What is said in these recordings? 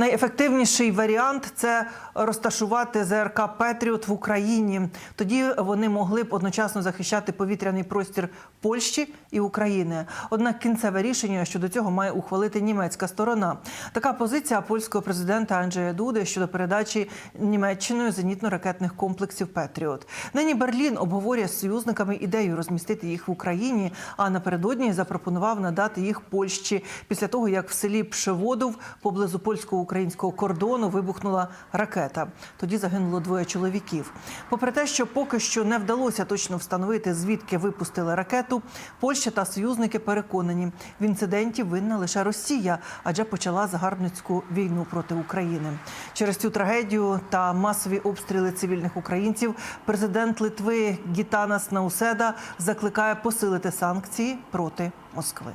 Найефективніший варіант це розташувати ЗРК Петріот в Україні. Тоді вони могли б одночасно захищати повітряний простір Польщі і України. Однак кінцеве рішення щодо цього має ухвалити німецька сторона. Така позиція польського президента Анджея Дуди щодо передачі Німеччиною зенітно-ракетних комплексів Петріот. Нині Берлін обговорює з союзниками ідею розмістити їх в Україні, а напередодні запропонував надати їх Польщі після того, як в селі Пшеводов поблизу польсько-українського кордону вибухнула ракета. Тоді загинуло двоє чоловіків. Попри те, що поки що не вдалося точно встановити, звідки випустили ракету, Польща та союзники переконані, в інциденті винна лише Росія, адже почала загарбницьку війну проти України. Через цю трагедію та масові обстріли цивільних українців президент Литви Гітанас Науседа закликає посилити санкції проти Москви.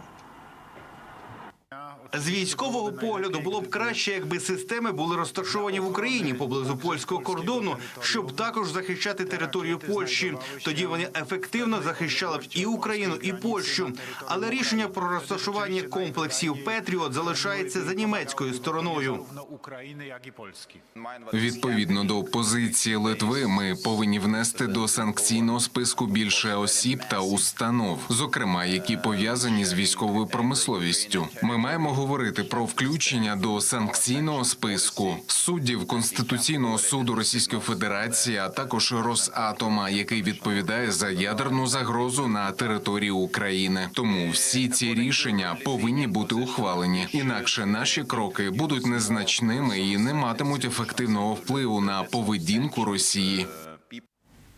З військового погляду було б краще, якби системи були розташовані в Україні поблизу польського кордону, щоб також захищати територію Польщі. Тоді вони ефективно захищали б і Україну, і Польщу. Але рішення про розташування комплексів Петріот залишається за німецькою стороною. Відповідно до позиції Литви, ми повинні внести до санкційного списку більше осіб та установ, зокрема, які пов'язані з військовою промисловістю. Ми маємо говорити про включення до санкційного списку суддів Конституційного суду Російської Федерації, а також Росатома, який відповідає за ядерну загрозу на території України. Тому всі ці рішення повинні бути ухвалені. Інакше наші кроки будуть незначними і не матимуть ефективного впливу на поведінку Росії.